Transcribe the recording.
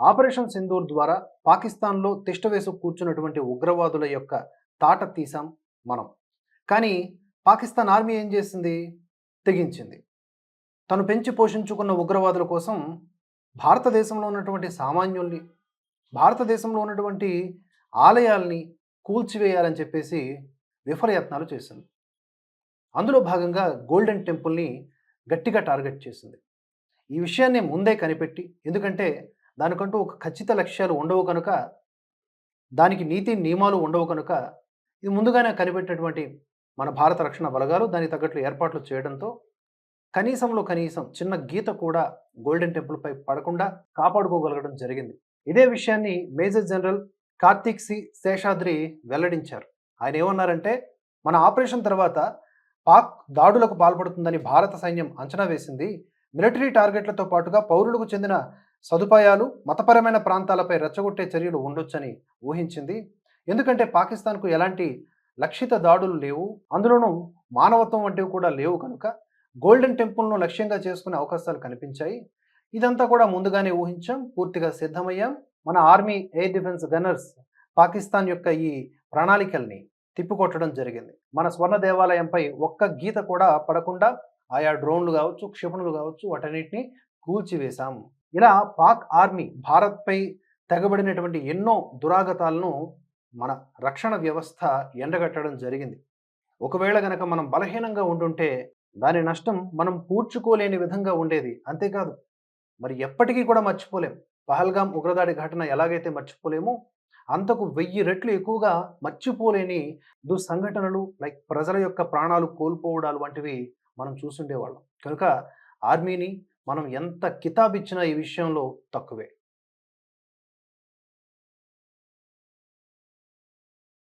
Operation Sindoor ద్వారా పాకిస్తాన్లో తిష్టవేసు కూర్చున్నటువంటి ఉగ్రవాదుల యొక్క తాట తీసాం మనం. కానీ పాకిస్తాన్ ఆర్మీ ఏం చేసింది? తెగించింది. తను పెంచి పోషించుకున్న ఉగ్రవాదుల కోసం భారతదేశంలో ఉన్నటువంటి సామాన్యుల్ని భారతదేశంలో ఉన్నటువంటి ఆలయాల్ని కూల్చివేయాలని చెప్పేసి విఫలయత్నాలు చేసింది. అందులో భాగంగా గోల్డెన్ టెంపుల్ని గట్టిగా టార్గెట్ చేసింది. ఈ విషయాన్ని ముందే కనిపెట్టి ఎందుకంటే దానికంటూ ఒక ఖచ్చిత లక్ష్యాలు ఉండవు కనుక దానికి నీతి నియమాలు ఉండవు కనుక ఇది ముందుగానే కనిపెట్టినటువంటి మన భారత రక్షణ బలగాలు దానికి తగ్గట్లు ఏర్పాట్లు చేయడంతో కనీసంలో కనీసం చిన్న గీత కూడా గోల్డెన్ టెంపుల్పై పడకుండా కాపాడుకోగలగడం జరిగింది. ఇదే విషయాన్ని major general Karthik C. Seshadri వెల్లడించారు. ఆయన ఏమన్నారంటే మన ఆపరేషన్ తర్వాత పాక్ దాడులకు పాల్పడుతుందని భారత సైన్యం అంచనా వేసింది. మిలిటరీ టార్గెట్లతో పాటుగా పౌరులకు చెందిన సదుపాయాలు మతపరమైన ప్రాంతాలపై రెచ్చగొట్టే చర్యలు ఉండొచ్చని ఊహించింది. ఎందుకంటే పాకిస్తాన్కు ఎలాంటి లక్షిత దాడులు లేవు అందులోనూ మానవత్వం వంటివి కూడా లేవు కనుక గోల్డెన్ టెంపుల్ను లక్ష్యంగా చేసుకునే అవకాశాలు కనిపించాయి. ఇదంతా కూడా ముందుగానే ఊహించాం పూర్తిగా సిద్ధమయ్యాం. మన army air defence gunners Pakistan యొక్క ఈ ప్రణాళికల్ని తిప్పికొట్టడం జరిగింది. మన స్వర్ణ దేవాలయంపై ఒక్క గీత కూడా పడకుండా ఆయా డ్రోన్లు కావచ్చు క్షిపణులు కావచ్చు వాటన్నిటిని కూల్చివేశాం. ఇలా పాక్ ఆర్మీ భారత్పై తెగబడినటువంటి ఎన్నో దురాగతాలను మన రక్షణ వ్యవస్థ ఎండగట్టడం జరిగింది. ఒకవేళ గనక మనం బలహీనంగా ఉండుంటే దాని నష్టం మనం పూడ్చుకోలేని విధంగా ఉండేది. అంతేకాదు మరి ఎప్పటికీ కూడా మర్చిపోలేం. పహల్గాం ఉగ్రదాడి ఘటన ఎలాగైతే మర్చిపోలేమో అంతకు వెయ్యి రెట్లు ఎక్కువగా మర్చిపోలేని దుస్సంఘటనలు లైక్ ప్రజల యొక్క ప్రాణాలు కోల్పోవడాలు వంటివి మనం చూసుండేవాళ్ళం. కనుక ఆర్మీని మనం ఎంత కితాబిచ్చినా ఈ విషయంలో తక్కువే.